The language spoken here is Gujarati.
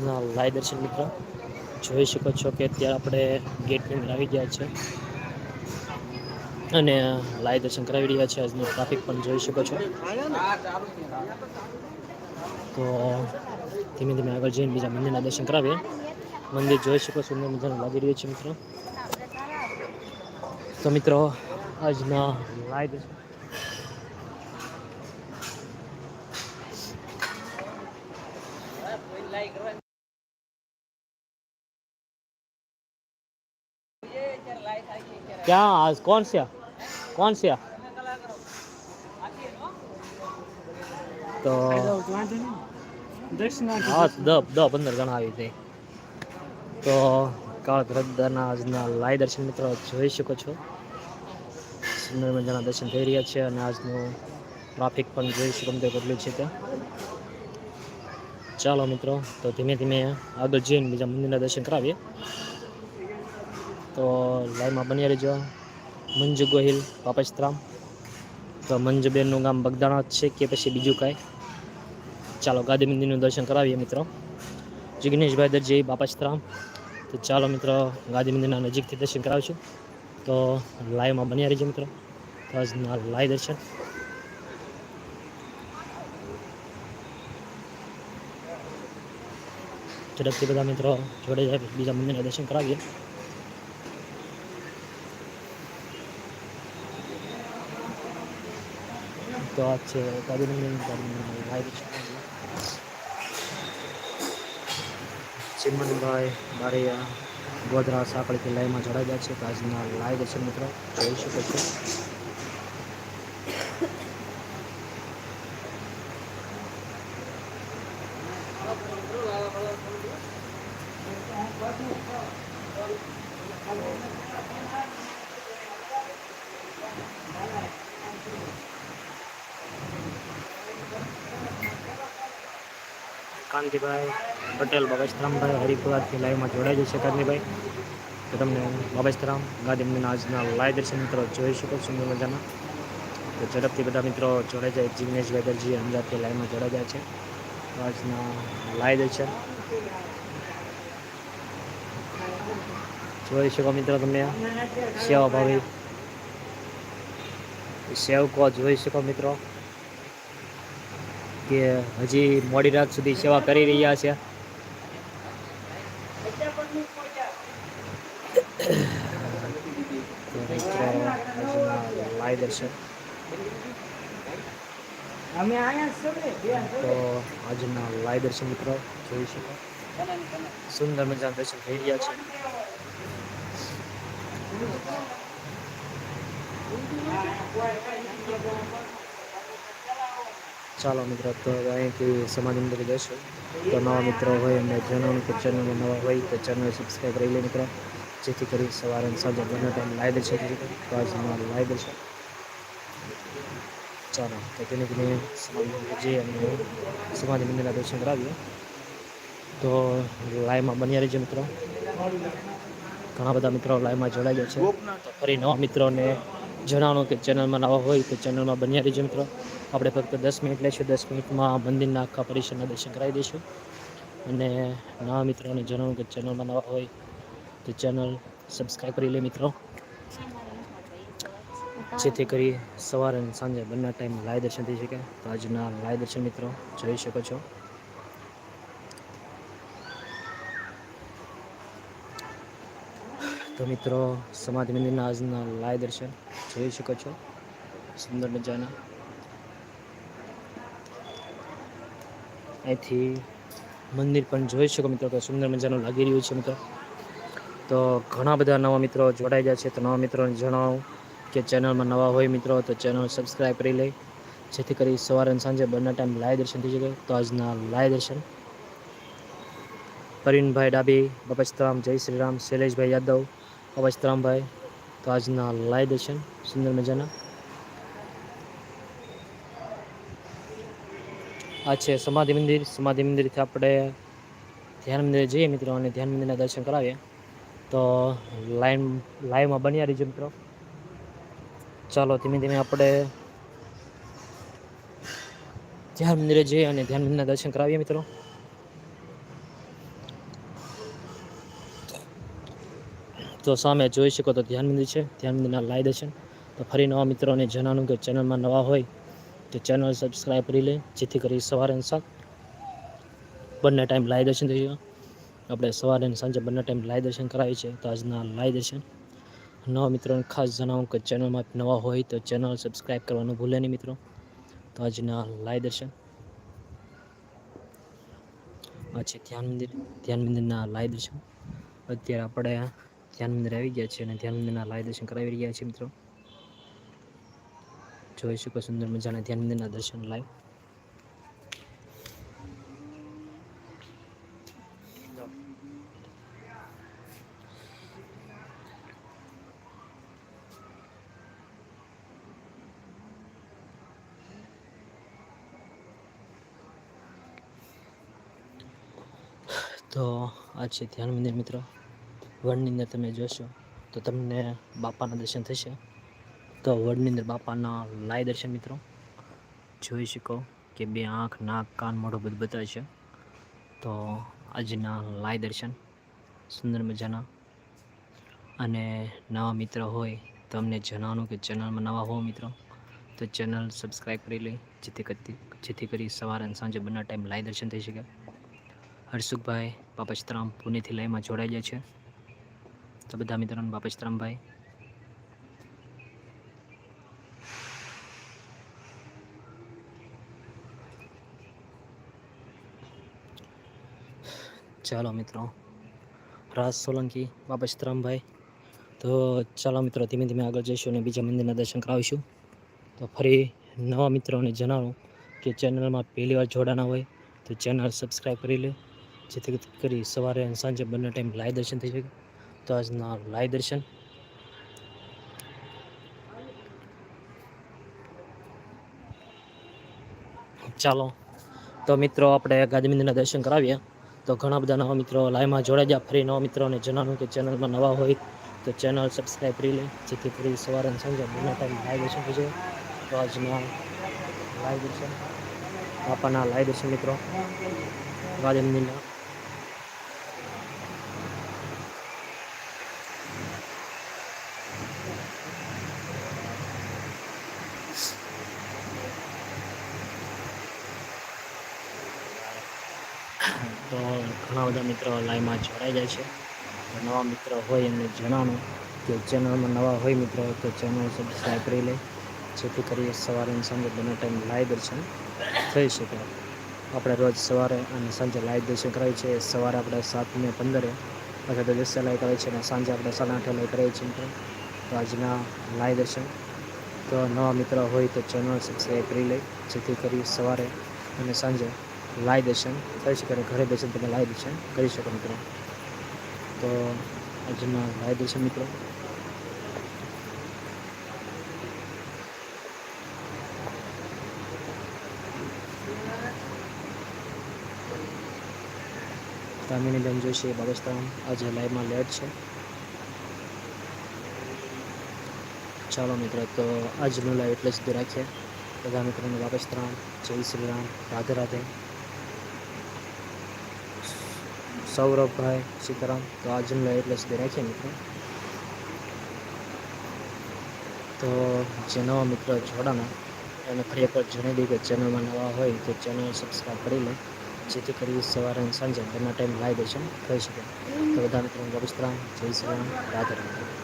આજના લાઈવ દર્શન મિત્રો જોઈ શકો છો કે અત્યારે આપણે ગેટની અંદર આવી ગયા છે. અને લાઈવ દર્શન કરાવી રહ્યા છે. આજનું ટ્રાફિક પણ જોઈ શકો છો. તો ધીમે ધીમે આગળ જઈને બીજા મંદિરના દર્શન કરાવીએ. મંદિર જોઈ શકો સુંદર મજાનું લાગી રહ્યું છે મિત્રો. તો મિત્રો, આજના લાઈવ દર્શન क्या आज कौन सा कौन सा તો હા દસ દસ પંદર જણા આવી જાય તો કાળ ભદ્રના આજના લાઈ દર્શન મિત્રો જોઈ શકો છો સુંદર મજાના દર્શન થઈ રહ્યા છે અને આજનું ટ્રાફિક પણ જોઈ શકો તો કેટલું છે ત્યાં ચાલો મિત્રો તો ધીમે ધીમે આગળ જઈને બીજા મંદિરના દર્શન કરાવીએ તો લાઈવમાં બની રહેજો. મંજુ ગોહિલ પાપસ્ત્રામ તો મંજુબેનનું ગામ બગદાણા છે કે પછી બીજું કાંઈ. ચાલો, ગાદી મંદિરનું દર્શન કરાવીએ મિત્રો. જિગ્નેશભાઈ દરજી બાપસ્ત્રામ તો ચાલો મિત્રો, ગાદી મંદિરના નજીકથી દર્શન કરાવશું. તો લાઈવમાં બન્યા રહીજો મિત્રો. તો આજના લાઈવ દર્શન. ઝડપથી બધા મિત્રો જોડે જાય બીજા મંદિરના દર્શન કરાવીએ. ગાંધીનગર લાઈવ ચિમનભાઈ બારૈયા, ગોધરા, સાંકળીથી લાઈવમાં જોડાઈ છે. તો આજના લાઈવ દર્શન મિત્રો, જોઈ શકો છો. કાંતિભાઈ પટેલ બાબાશ્રામભાઈ હરિપુરાથી લાઈવમાં જોડાઈ જશે કાંતિભાઈ તો તમને બાબાશ્રામ ગાંધીમંદિરના આજના લાઈવ દર્શન મિત્રો જોઈ શકો સુંદર મજાના. તો ઝડપથી બધા મિત્રો જોડાઈ જાય. જિગ્નેશ વેદરજી અમદાવાદથી લાઈવમાં જોડાઈ જાય છે. આજના લાઈવ દર્શન. જોઈ શકો મિત્રો તમે સેવા ભાવી. સેવકો જોઈ શકો મિત્રો. કે હજી મોડી રાત સુધી સેવા કરી રહ્યા છે. લાઈ તો આજના લાઈ દર્શન મિત્રો જોઈ શકો. સુંદર મજાના દર્શન થઈ રહ્યા છે. ચાલો મિત્રો, તો અહીંથી સમાધિ મંદિર જઈશું. તો નવા મિત્રો હોય એમને જણાવવાનું કે ચેનલમાં નવા હોય તો ચેનલ સબસ્ક્રાઈબ કરી લે મિત્રો. જેથી કરી સવારે સાંજે બંને ટાઈમ લાઈવ દેશે તો આજે આજના લાવી દેશે ચાલો, તો તેને ધીમે સમાધિ મંદિર જઈએ મંદિરના દર્શન કરાવીએ. તો લાઈવમાં બન્યા રહેજો મિત્રો. ઘણા બધા મિત્રો લાઈવમાં જોડાઈ ગયા છે. તો ફરી નવા મિત્રોને જણાવવાનું કે ચેનલમાં નવા હોય તો ચેનલમાં બન્યા રહેજો મિત્રો. આપણે ફક્ત દસ મિનિટ લઈશું, દસ મિનિટમાં મંદિરના આખા પરિસરના દર્શન કરાવી દઈશું. અને નવા મિત્રોને જણાવું કે ચેનલમાં નવા હોય તો ચેનલ સબસ્ક્રાઈબ કરી લે મિત્રો. જેથી કરી સવારે અને સાંજે બંને ટાઈમ લાય દર્શન થઈ શકે. તો આજના લાય દર્શન મિત્રો જોઈ શકો છો. તો મિત્રો સમાધિ મંદિરના આજના લાય દર્શન જોઈ શકો છો. સુંદર મજાના. અહીંથી મંદિર પણ જોઈ શકો મિત્રો તો સુંદર મજાનું લાગી રહ્યું છે મિત્રો. તો ઘણા બધા નવા મિત્રો જોડાઈ ગયા છે, તો નવા મિત્રોને જણાવું કે ચેનલમાં નવા હોય મિત્રો, તો ચેનલ સબસ્ક્રાઈબ કરી લે જેથી કરી સવારે અને સાંજે બંને ટાઈમ લાઈવ દર્શન થઈ શકે. તો આજના લાઈવ દર્શન. પરવીનભાઈ ડાબી બપસ્તરામ, જય શ્રી રામ શૈલેષભાઈ યાદવ અવસ્તરામભાઈ તો આજના લાઈવ દર્શન. સુંદર મજાના. આ છે સમાધિ મંદિર. સમાધિ મંદિરથી આપણે ધ્યાન મંદિરે જઈએ મિત્રો અને ધ્યાન મંદિરના દર્શન કરાવીએ. તો લાઈન, લાઈવમાં બન્યા રહીજો મિત્રો. ચાલો ધીમે ધીમે આપણે ધ્યાન મંદિરે જઈએ અને ધ્યાન મંદિરના દર્શન કરાવીએ મિત્રો. તો સામે જોઈ શકો તો ધ્યાન મંદિર છે. ધ્યાન મંદિરના લાઈ દર્શન. તો ફરી નવા મિત્રોને જણાનું કે ચેનલમાં નવા હોય તો ચેનલ સબસ્ક્રાઈબ કરી લે, જેથી કરી સવારે સાંજ બંને ટાઈમ લાય દર્શન થઈ ગયો આપણે સવારે સાંજે બંને ટાઈમ લાય દર્શન કરાવીએ છીએ. તો આજના લાઈ દર્શન. નવા મિત્રોને ખાસ જણાવું કે ચેનલમાં નવા હોય તો ચેનલ સબસ્ક્રાઈબ કરવાનું ભૂલે નહીં મિત્રો. તો આજના લાય દર્શન. આ છે ધ્યાન મંદિર. ધ્યાન મંદિરના લાય દર્શન. અત્યારે આપણે ધ્યાન મંદિર આવી ગયા છે અને ધ્યાન મંદિરના લાય દર્શન કરાવી રહ્યા છીએ મિત્રો. જોઈ શકો સુંદર મજાના ધ્યાન મંદિરના દર્શન લાઈવ તો આ છે ધ્યાન મંદિર મિત્રો. વનની અંદર તમે જોશો તો તમને બાપાના દર્શન થશે. તો વડની અંદર બાપાના લાય દર્શન મિત્રો. જોઈ શકો કે બે આંખ, નાક, કાન, મોઢું બધું બતાવે છે. તો આજના લાય દર્શન, સુંદર મજાના. અને નવા મિત્ર હોય તો અમને જણાવવાનું કે ચેનલમાં નવા હો મિત્રો, તો ચેનલ સબસ્ક્રાઈબ કરી લે, જેથી કરતી, જેથી કરી સવારે અને સાંજે બંને ટાઈમ લાય દર્શન થઈ શકે. હર્ષુખભાઈ બાપચતરામ પુણેથી લાયમાં જોડાઈ જાય છે. તો બધા મિત્રોને બાપચતરામભાઈ ચાલો મિત્રો. રાજ સોલંકી બાપચતરામભાઈ તો ચાલો મિત્રો, ધીમે ધીમે આગળ જઈશું અને બીજા મંદિરના દર્શન કરાવીશું. તો ફરી નવા મિત્રોને જણાવું કે ચેનલમાં પહેલી વાર જોડાના હોય તો ચેનલ સબસ્ક્રાઈબ કરી લે. જેથી કરી સવારે અને સાંજે બંને ટાઈમ લાઈવ દર્શન થઈ શકે. તો આજના લાઈવ દર્શન. ચાલો. તો મિત્રો, આપણે ગાંધી મંદિરના દર્શન કરાવીએ. તો ઘણા બધા નવા મિત્રો લાઈવમાં જોડાઈ ગયા. ફરી નવા મિત્રોને જણાવું કે ચેનલમાં નવા હોય તો ચેનલ સબસ્ક્રાઈબ કરી લે. જેથી કરી સવારે સાંજે બંને ટાઈમ લાઈવ દર્શન થશે તો આજના લાઈવ દર્શન બાપાના લાઈવ દર્શન મિત્રો. ગાંધી મંદિરના તો ઘણા બધા મિત્રો લાઈવમાં જોડાઈ જાય છે. નવા મિત્રો હોય એમને જણાવવાનું કે ચેનલમાં નવા હોય મિત્રો તો ચેનલ સબસ્ક્રાઈબ કરી લે. જેથી કરી સવારે અને સાંજે બંને ટાઈમ લાઈવ દર્શન થઈ શકે. આપણે રોજ સવારે અને સાંજે લાઈવ દર્શન કરાવીએ છીએ સવારે આપણે સાતને પંદરે અથવા તો દસે લાઈવ કરાવીએ છીએ અને સાંજે આપણે સાડા આઠે લાઈવ કરાવીએ છીએ તો આજના લાઈવ દર્શન. તો નવા મિત્રો હોય તો ચેનલ સબસ્ક્રાઈબ કરી લે. જેથી કરી સવારે અને સાંજે લાઈવ દર્શન કરી શકો ઘરે દર્શન તમે લાઈવ દર્શન કરી શકો મિત્રો. તો આજના લાઈવ દર્શન મિત્રો. તામિની બેન જોઈશે બાબસ્તાન. આજે લાઈવમાં લેટ છે. ચાલો મિત્રો, તો આજનું લાઈવ એટલે સુધી રાખીએ. બધા મિત્રોને બાબસ્ત્રામ જય શ્રી રામ. રાધે રાધે. સૌરભભાઈ, સીતારામ. તો આ લાઈવ એટલે સુધી રાખીએ મિત્રો. તો જે નવા મિત્રો જોડાના, એને ફરી જણાવી દઈએ કે ચેનલમાં નવા હોય તો ચેનલ સબસ્ક્રાઈબ કરી લે. જેથી કરી સવારે અને સાંજે બંને ટાઈમ લાઈવ દર્શન થઈ શકે. તો બધા મિત્રો બાબસ્તરામ જય શ્રી રામ, રાધે રાધે.